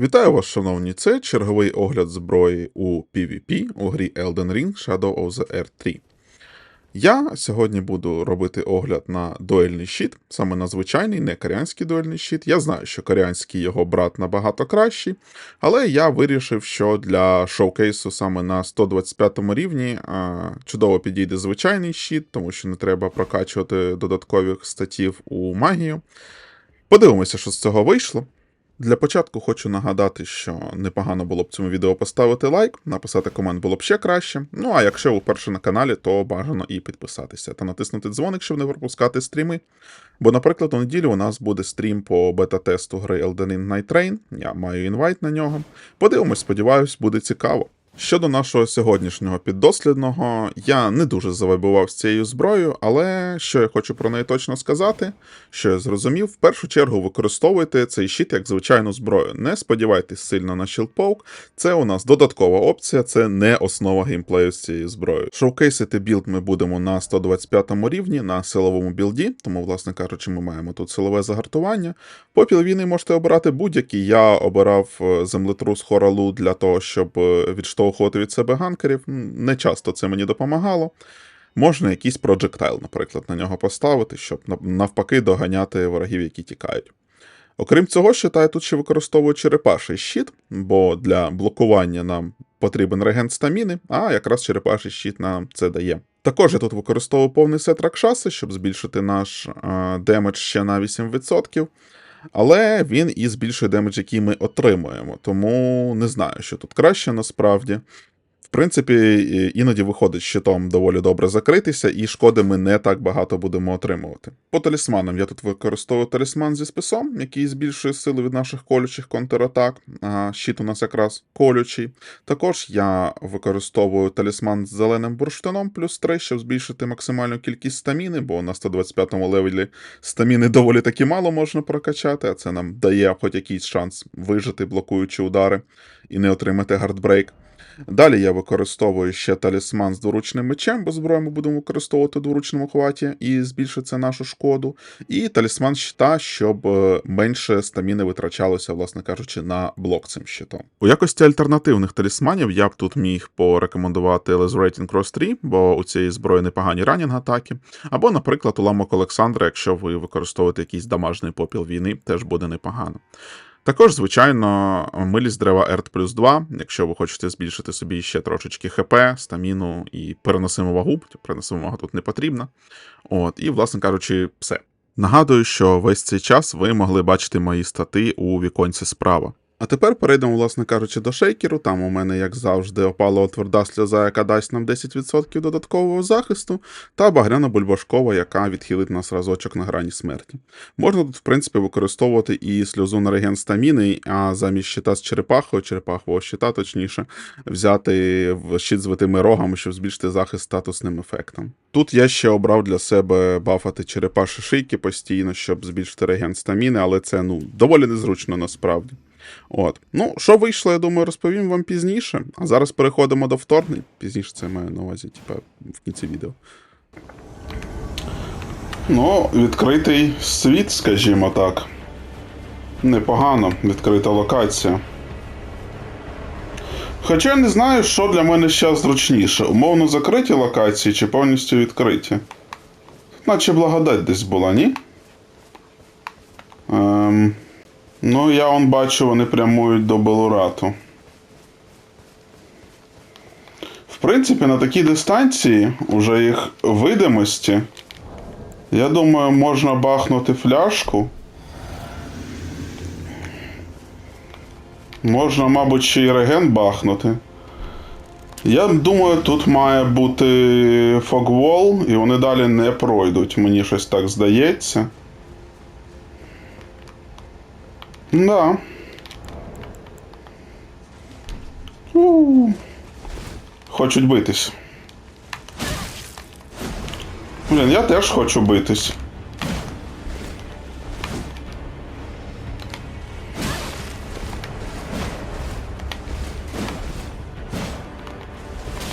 Вітаю вас, шановні! Це черговий огляд зброї у PvP у грі Elden Ring Shadow of the Earth 3. Я сьогодні буду робити огляд на дуельний щит, саме на звичайний, не коріанський дуельний щит. Я знаю, що коріанський його брат набагато кращий, але я вирішив, що для шоукейсу саме на 125 рівні чудово підійде звичайний щит, тому що не треба прокачувати додаткових статів у магію. Подивимося, що з цього вийшло. Для початку хочу нагадати, що непогано було б цьому відео поставити лайк, написати комент було б ще краще. Ну а якщо ви вперше на каналі, то бажано і підписатися та натиснути дзвоник, щоб не пропускати стріми. Бо, наприклад, у неділю у нас буде стрім по бета-тесту гри Elden Ring Night Train. Я маю інвайт на нього. Подивимось, сподіваюсь, буде цікаво. Щодо нашого сьогоднішнього піддослідного, я не дуже завайбував з цією зброєю, але що я хочу про неї точно сказати, що я зрозумів, в першу чергу використовуйте цей щит як звичайну зброю. Не сподівайтесь сильно на щілпоук, це у нас додаткова опція, це не основа геймплею з цією зброєю. Шоукейсити білд ми будемо на 125 рівні на силовому білді, тому, власне кажучи, ми маємо тут силове загартування. Попіл війни можете обирати будь-який. Я обирав е, землетрус Хоралу для того, щоб відштовхувати від себе ганкерів. Не часто це мені допомагало. Можна якийсь проджектайл, наприклад, на нього поставити, щоб навпаки доганяти ворогів, які тікають. Окрім цього, я тут ще використовую черепаший щит, бо для блокування нам потрібен регент стаміни, а якраз черепаший щит нам це дає. Також я тут використовую повний сет ракшаси, щоб збільшити наш демедж ще на 8%. Але він і збільшує демедж, який ми отримуємо. Тому не знаю, що тут краще насправді. Принципі, іноді виходить щитом доволі добре закритися, і шкоди ми не так багато будемо отримувати. По талісманам я тут використовую талісман зі списом, який збільшує сили від наших колючих контратак. Щит у нас якраз колючий. Також я використовую талісман з зеленим бурштином плюс 3, щоб збільшити максимальну кількість стаміни, бо на 125 левелі стаміни доволі таки мало можна прокачати, а це нам дає хоч якийсь шанс вижити, блокуючи удари і не отримати гардбрейк. Далі я використовую ще талісман з дворучним мечем, бо зброю ми будемо використовувати в дворучному хваті і збільшиться нашу шкоду. І талісман щита, щоб е, менше стаміни витрачалося, власне кажучи, на блок цим щитом. У якості альтернативних талісманів я б тут міг порекомендувати Rating Cross 3, бо у цієї зброї непогані ранінг атаки. Або, наприклад, уламок Олександра, якщо ви використовуєте якийсь дамажний попіл війни, теж буде непогано. Також, звичайно, милість дерева Ерт плюс 2, якщо ви хочете збільшити собі ще трошечки ХП, стаміну і переносиму вагу, переносиму вага тут не потрібна. От, і, власне кажучи, все. Нагадую, що весь цей час ви могли бачити мої стати у віконці справа. А тепер перейдемо, власне кажучи, до шейкеру. Там у мене, як завжди, опалова тверда сльоза, яка дасть нам 10% додаткового захисту, та багряна бульбашкова, яка відхилить нас разочок на грані смерті. Можна тут, в принципі, використовувати і сльозу на реген стаміни, а замість щита з черепахою, черепахового щита, точніше, взяти в щит з витими рогами, щоб збільшити захист статусним ефектом. Тут я ще обрав для себе бафати черепаші шийки постійно, щоб збільшити реген стаміни, але це ну доволі незручно насправді. От. Ну, що вийшло, я думаю, розповім вам пізніше. А зараз переходимо до вторгнень. Пізніше це маю на увазі, типа, в кінці відео. Ну, відкритий світ, скажімо так. Непогано відкрита локація. Хоча я не знаю, що для мене зараз зручніше. Умовно закриті локації чи повністю відкриті. Наче благодать десь була, ні? Ем, ну, я он бачу, вони прямують до Белурату. В принципі, на такій дистанції, уже їх видимості, я думаю, можна бахнути фляжку. Можна, мабуть, ще й реген бахнути. Я думаю, тут має бути фогвол, і вони далі не пройдуть. Мені щось так здається. Да. У. Хочуть битись. Блін, я теж хочу битись.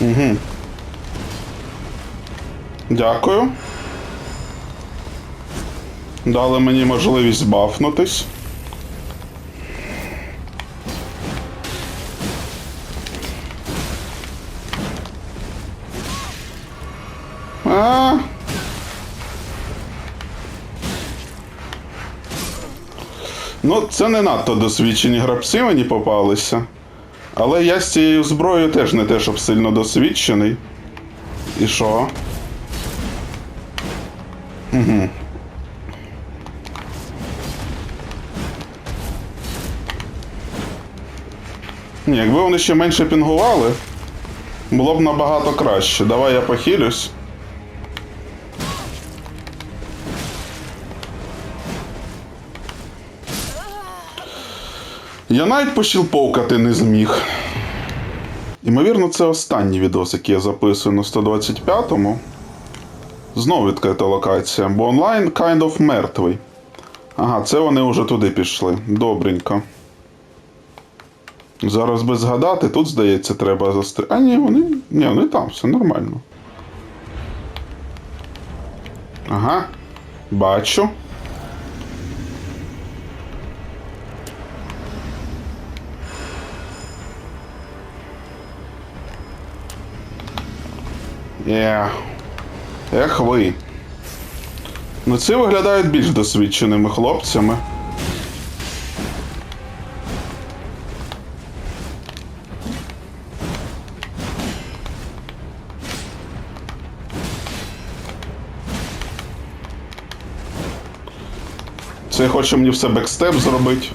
Угу. Дякую. Дали мені можливість бафнутись. Ну, це не надто досвідчені гравці мені попалися. Але я з цією зброєю теж не те, щоб сильно досвідчений. І що? Ні, якби вони ще менше пінгували, було б набагато краще. Давай я похилюсь. Я навіть пощілповкати не зміг. Імовірно, це останній відос, який я записую на 125-му. Знову відкрита локація, бо онлайн kind of мертвий. Ага, це вони вже туди пішли. Добренько. Зараз би згадати, тут, здається, треба застри. А ні, вони. Ні, вони там, все нормально. Ага. Бачу. Є. Ех ви. Ну ці виглядають більш досвідченими хлопцями. Це хоче мені все бекстеп зробити.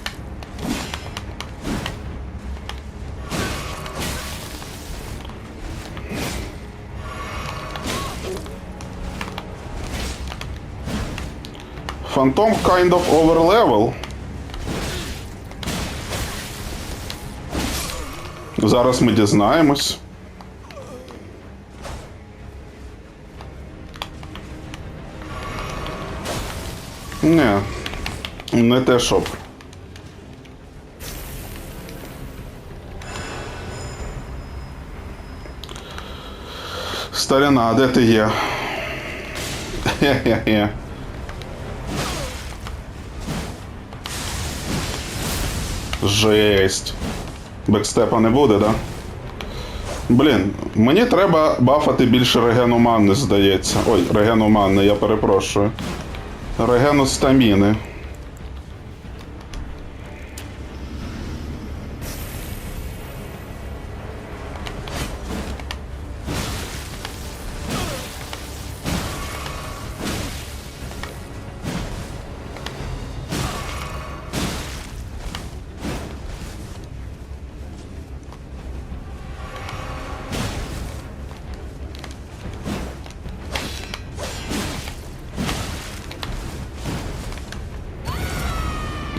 Фантом kind of overlevel. Зараз ми дізнаємось. Не, не те щоб. Старина, де ти є? Хе-хе-хе. Жесть. Бекстепа не буде, да? Блін, мені треба бафати більше регену манни, здається. Ой, регену манни, я перепрошую. Регену стаміни.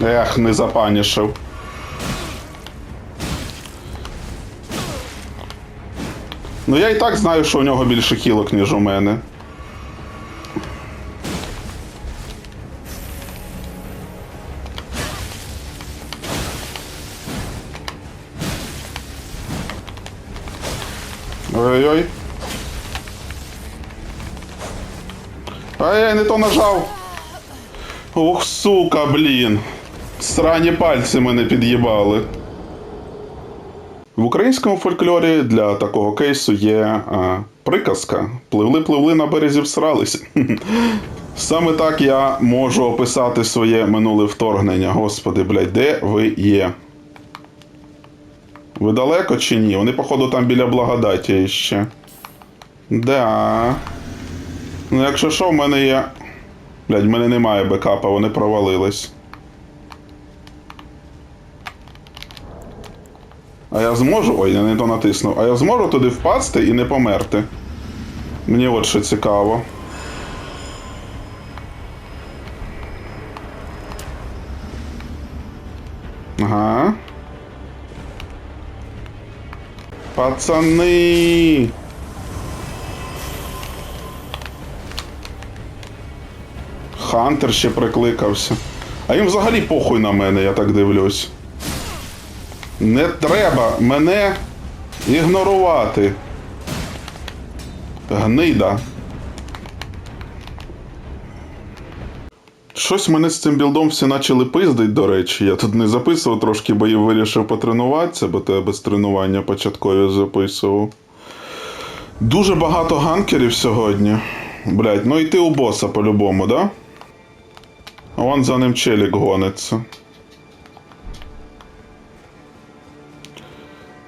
Ех, не запанішив. Ну я і так знаю, що у нього більше хілок, ніж у мене. Ой-ой. А я не то нажав. Ох, сука, блін. Срані пальці мене під'їбали. В українському фольклорі для такого кейсу є а, приказка. Пливли-пливли на березі всралися. Саме так я можу описати своє минуле вторгнення. Господи, блядь, де ви є? Ви далеко чи ні? Вони, походу, там біля благодаті ще. Да. Ну, якщо що, в мене є. Блядь, в мене немає бекапа, вони провалились. А я зможу. Ой, я не то натиснув. А я зможу туди впасти і не померти. Мені от що цікаво. Ага. Пацани. Хантер ще прикликався. А їм взагалі похуй на мене, я так дивлюсь. Не треба мене ігнорувати. Гнида. Щось мене з цим білдом всі почали пиздить, до речі. Я тут не записував трошки, бо я вирішив потренуватися, бо тебе без тренування початкові записував. Дуже багато ганкерів сьогодні. Блять, ну йти у боса по-любому, да? А Вон за ним челік гониться.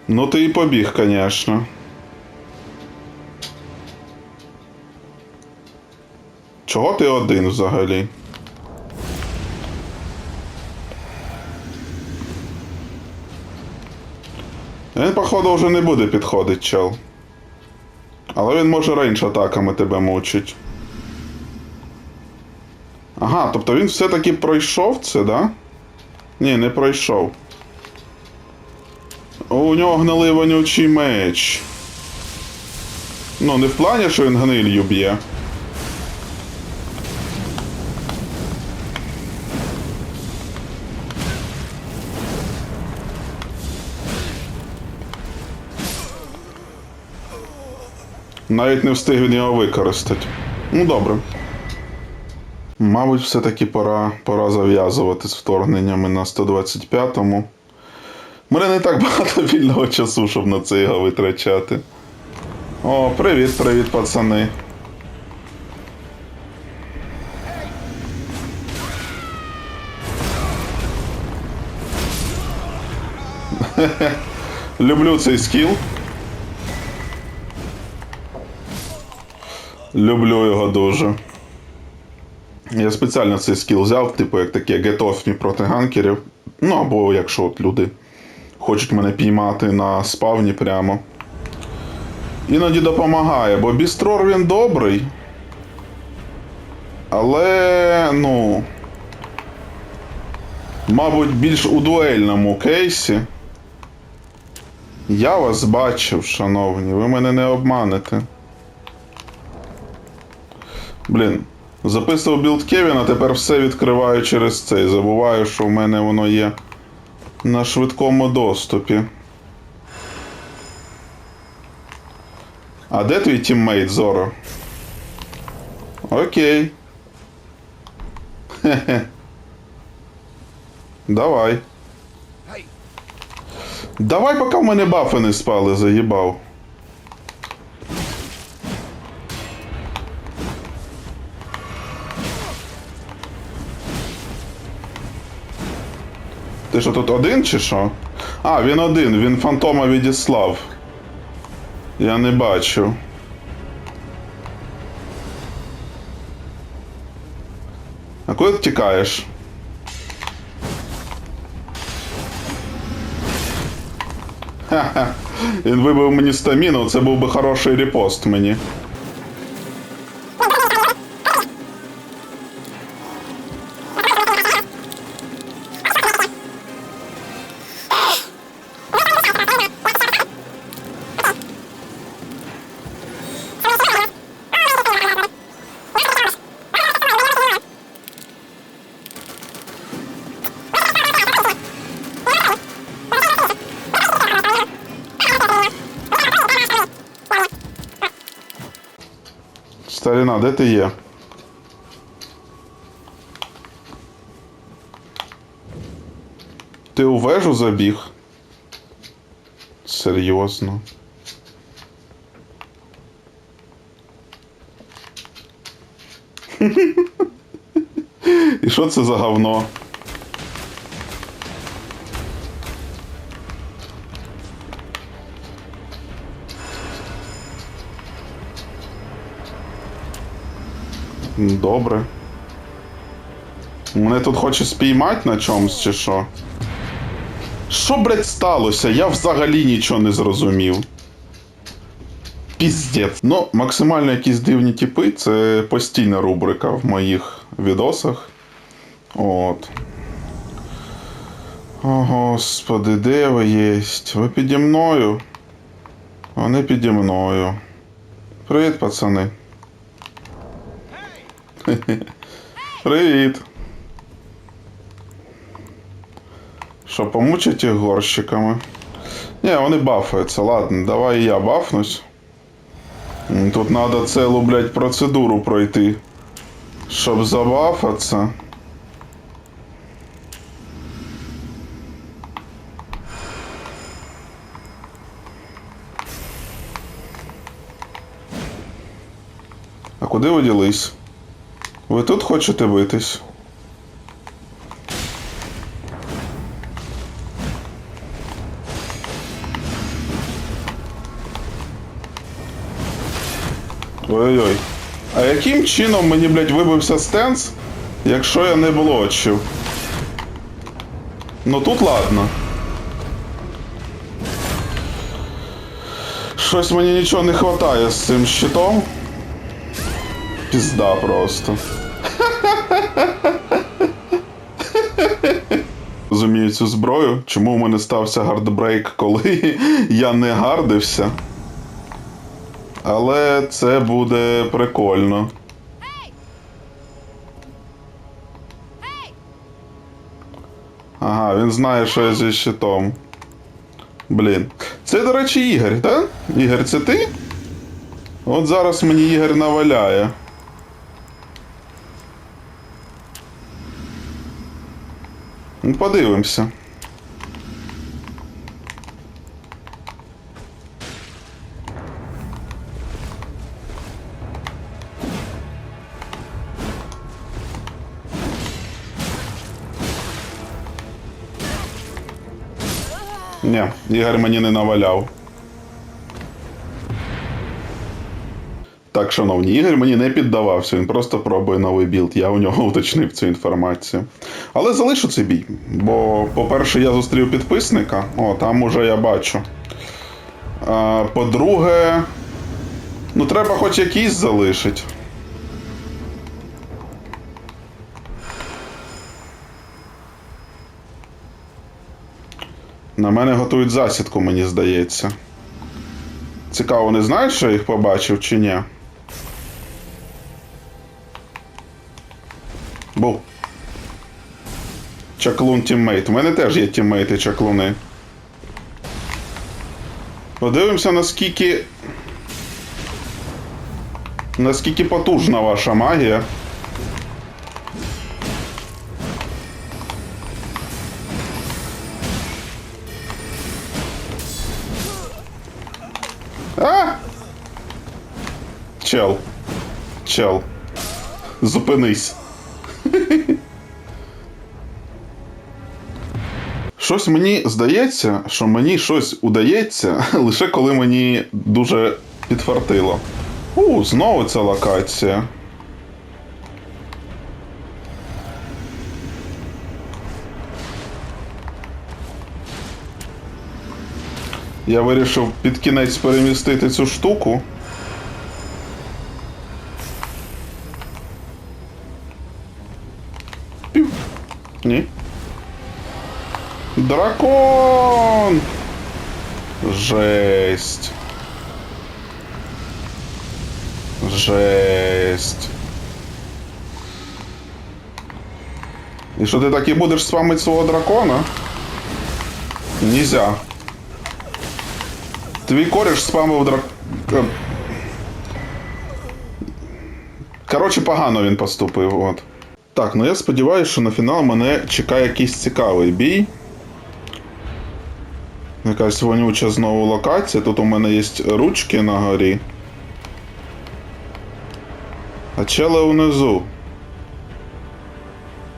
Ну ти і побіг, звісно. Чого ти один взагалі? Він, походу, вже не буде підходить, чел. Але він може рейндж атаками тебе мучить. Ага, тобто він все-таки пройшов це, да? Ні, не пройшов. У нього гнилий вонючий меч. Ну, не в плані, що він гнилью б'є. Навіть не встиг він його використати. Ну, добре. Мабуть, все-таки пора, пора зав'язувати з вторгненнями на 125-му. У мене не так багато вільного часу, щоб на це його витрачати. О, привіт, привіт, пацани. Люблю цей скіл. Люблю його дуже. Я спеціально цей скіл взяв, типу, як таке get me проти ганкерів. Ну, або якщо от люди хочуть мене піймати на спавні прямо. Іноді допомагає, бо бістрор він добрий. Але, ну. Мабуть, більш у дуельному кейсі. Я вас бачив, шановні, ви мене не обманете. Блін, записував білд Кевіна, тепер все відкриваю через цей. Забуваю, що в мене воно є на швидкому доступі. А де твій тіммейт Зоро? Окей. Хе-хе. Давай. Давай, поки в мене бафи не спали, заїбав. Ти що тут один чи що? А, він один, він фантома відіслав. Я не бачу. А куди ти тікаєш? Ха-ха. Він вибив мені стаміну, це був би хороший репост мені. Старина, де ти є? Ти у вежу забіг? Серйозно. І що це за говно? Добре. Мене тут хоче спіймати на чомусь чи що? Що, блядь, сталося? Я взагалі нічого не зрозумів. Піздець. Ну, максимально якісь дивні типи це постійна рубрика в моїх відосах. От. О, господи, де ви єсть? Ви піді мною? Вони піді мною. Привіт, пацани. Привіт. Що, помучить їх горщиками? Ні, вони бафаються, ладно, давай я бафнусь. Тут треба цілу, блядь, процедуру пройти. Щоб забафатися. А куди ви ділись? Ви тут хочете битись? Ой-ой-ой! А яким чином мені, блядь, вибився стенс, якщо я не блочив? Ну тут ладно. Щось мені нічого не вистачає з цим щитом. Пізда просто. Розумію цю зброю. Чому у мене стався гардбрейк, коли я не гардився? Але це буде прикольно. Ага, він знає, що я зі щитом. Блін. Це, до речі, Ігор, так? Ігор, це ти? От зараз мені Ігор наваляє. Ну, подивимося. Ні, Ігор мені не наваляв. Так, шановні, Ігор мені не піддавався, він просто пробує новий білд. Я у нього уточнив цю інформацію. Але залишу цей бій. Бо, по-перше, я зустрів підписника, о, там уже я бачу. По-друге, ну треба хоч якийсь залишить. На мене готують засідку, мені здається. Цікаво, не знаєш, що я їх побачив чи ні? Був. Чаклун тіммейт. У мене теж є тіммейти чаклуни. Подивимося, наскільки. Наскільки потужна ваша магія. А! Чел. Чел. Зупинись. Щось мені здається, що мені щось удається лише коли мені дуже підфартило. У, знову ця локація. Я вирішив під кінець перемістити цю штуку. Пів. Ні. Дракон! Жесть. Жесть. І що ти так і будеш спамити свого дракона? Нельзя. Твій кореш спамив драк. е, Коротше, погано він поступив. От. Так, ну я сподіваюся, що на фінал мене чекає якийсь цікавий бій. Якась вонюча знову локація. Тут у мене є ручки на горі. А челе внизу.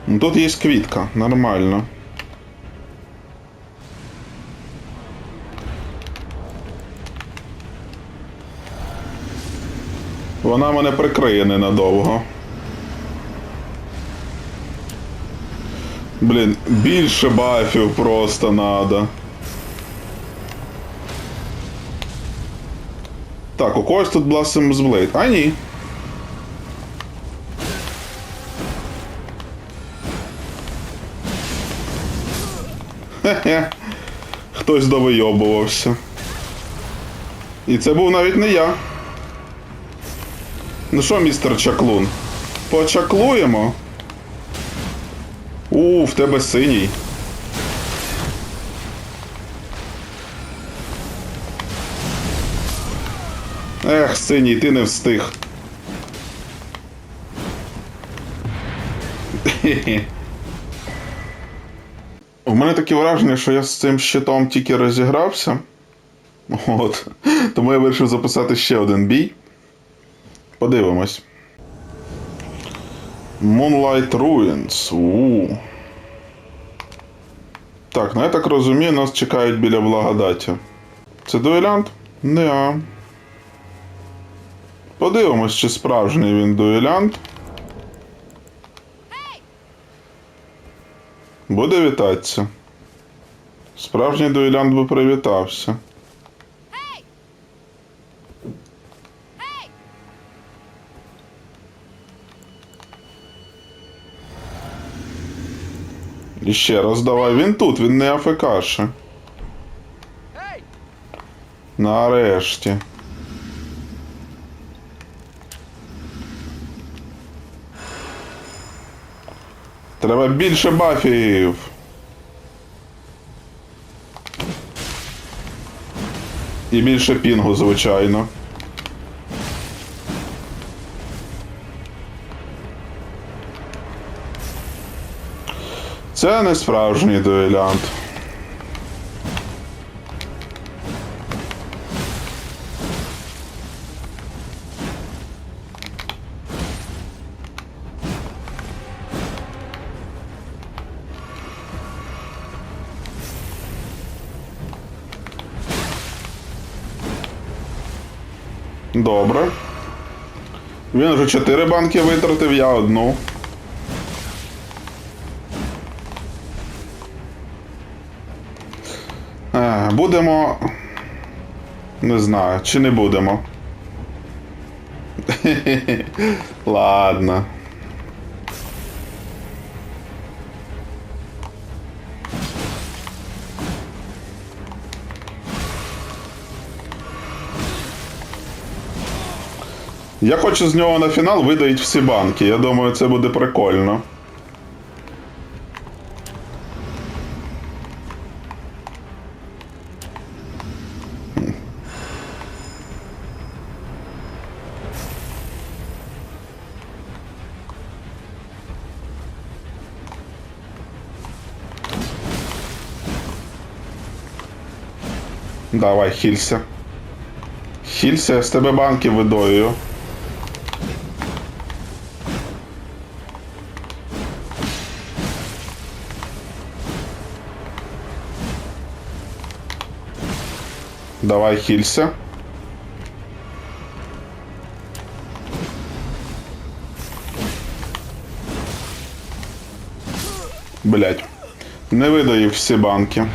Ну, Тут є квітка, нормально. Вона мене прикриє ненадовго. Блін, більше бафів просто надо. Так, у когось тут Blossoms Blade. А ні. Хе-хе. Хтось довийобувався. І це був навіть не я. Ну що, містер Чаклун? Почаклуємо? У, в тебе синій. Ех, синій, ти не встиг. У мене таке враження, що я з цим щитом тільки розігрався. От. Тому я вирішив записати ще один бій. Подивимось. Moonlight Ruins. У. Так, ну я так розумію, нас чекають біля благодаті. Це дуелянт? Не. Подивимось, чи справжній він дуелянт. Буде вітатися. Справжній дуелянт би привітався. І ще раз давай. Він тут, він не АФКше. Нарешті. Треба більше бафів. І більше пінгу, звичайно. Це не справжній дуелянт. Добре. Він вже чотири банки витратив, я одну. Е, Будемо. Не знаю, чи не будемо. Ладно. Я хочу з нього на фінал видаїть всі банки. Я думаю, це буде прикольно. Давай, хілься. Хілься, я з тебе банки видоюю. Давай, хілься. Блять. Не видаїв всі банки.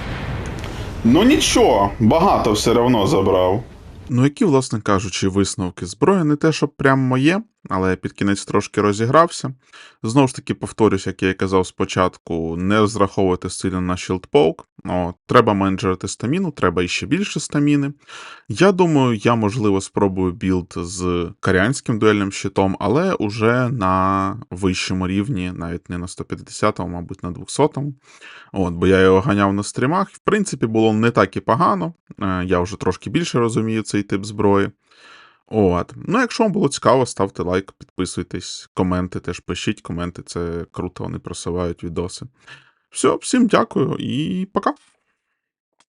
Ну нічого, багато все одно забрав. Ну, які, власне кажучи, висновки зброя не те, що прям моє, але під кінець трошки розігрався. Знову ж таки, повторюсь, як я і казав спочатку, не розраховувати сильно на Shield О, треба менеджерити стаміну, треба іще більше стаміни. Я думаю, я, можливо, спробую білд з коріанським дуельним щитом, але уже на вищому рівні, навіть не на 150-му, мабуть, на 200-му. От, бо я його ганяв на стрімах. В принципі, було не так і погано. Е, Я вже трошки більше розумію цей тип зброї. От. Ну, якщо вам було цікаво, ставте лайк, підписуйтесь, коменти теж пишіть. Коменти це круто, вони просувають відоси. Все, всім дякую і пока.